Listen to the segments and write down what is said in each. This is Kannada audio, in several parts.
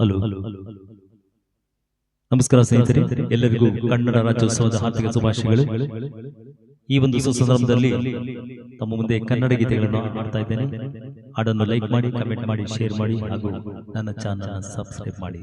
ಹಲೋ. ನಮಸ್ಕಾರ ಸ್ನೇಹಿತರೆ. ಎಲ್ಲರಿಗೂ ಕನ್ನಡ ರಾಜ್ಯೋತ್ಸವದ ಹಾರ್ದಿಕ ಶುಭಾಶಯಗಳು. ಈ ಒಂದು ಸುಸಂದರ್ಭದಲ್ಲಿ ತಮ್ಮ ಮುಂದೆ ಕನ್ನಡ ಗೀತೆಗಳನ್ನು ಮಾಡ್ತಾ ಇದ್ದೇನೆ. ಹಾಡನ್ನು ಲೈಕ್ ಮಾಡಿ ಕಮೆಂಟ್ ಮಾಡಿ ಶೇರ್ ಮಾಡಿ ಹಾಗೂ ನನ್ನ ಚಾನಲ್ ಸಬ್ಸ್ಕ್ರೈಬ್ ಮಾಡಿ.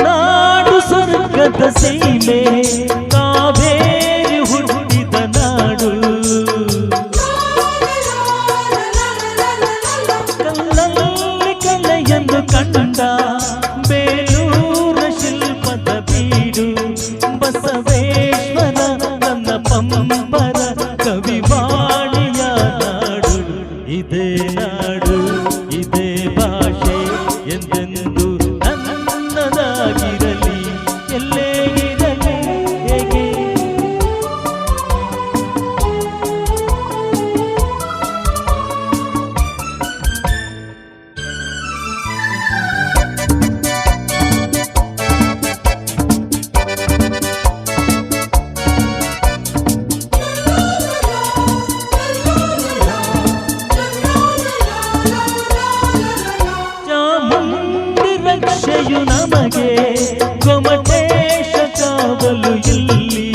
ನಾಡು ಸ್ವರ್ಗದ ಸೀಮೆ ಕಾವೇರಿ ಹುಟ್ಟಿದ ನಾಡು ಕಲ್ಲಲ್ಲಿ ಕಲೆಯನ್ನು ಕಂಡ ಪಂಪರ ರಕ್ಷೆಯು ನಮಗೆ ಗೊಮಟೇಶ ಕಾವಲು ಇಲ್ಲಿ.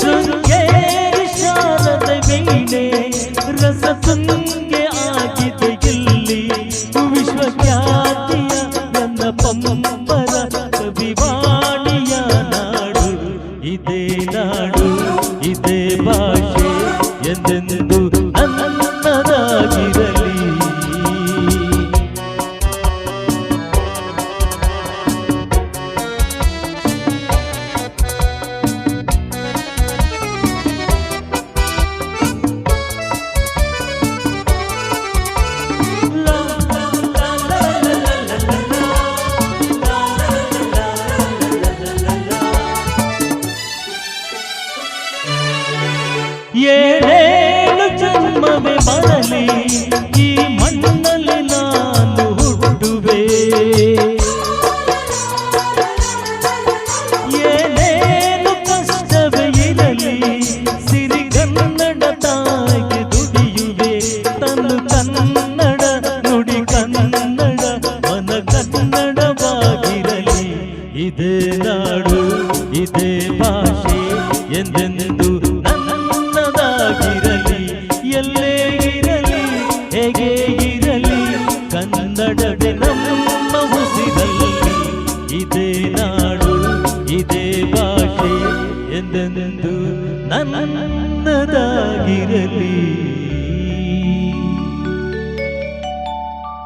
ಶೃಂಗೇರಿ ಶಾರದ ವೀಣೆ ರಸ ತುಂಗೆ ಆಗಿದೆ ಇಲ್ಲಿ. ವಿಶ್ವಖ್ಯಾತಿಯ ನನ್ನ ಪಂಪರ ಕವಿವಾಣಿಯ ನಾಡು ಇದೇ. ಏಳೇಳು ಜನ್ಮವೇ ಬರಲಿ ಈ ಮಣ್ಣಲ್ಲಿ ನಾನು ಹುಟ್ಟುವೆ. ಏನೇನು ಕಷ್ಟವೇ ಇರಲಿ, ಸಿರಿ ಕನ್ನಡ ತಾಯಿಗೆ ದುಡಿಯುವೆ. ತನ್ನು ಕನ್ನಡ, ನುಡಿ ಕನ್ನಡ, ಮನ ಕನ್ನಡವಾಗಿರಲಿ. ಇದೇ ನಾಡು, ಇದೇ ಭಾಷೆ, ಎಂದೆಂದು ಇರಲಿ ಕನ್ನಡವೇ ನಮ್ಮ ಹುಸಿದಲ್ಲಿ ಇದೇ ನಾಡು ಇದೇ ಭಾಷೆ ಎಂದೆಂದು ನನ್ನದಾಗಿರಲಿ.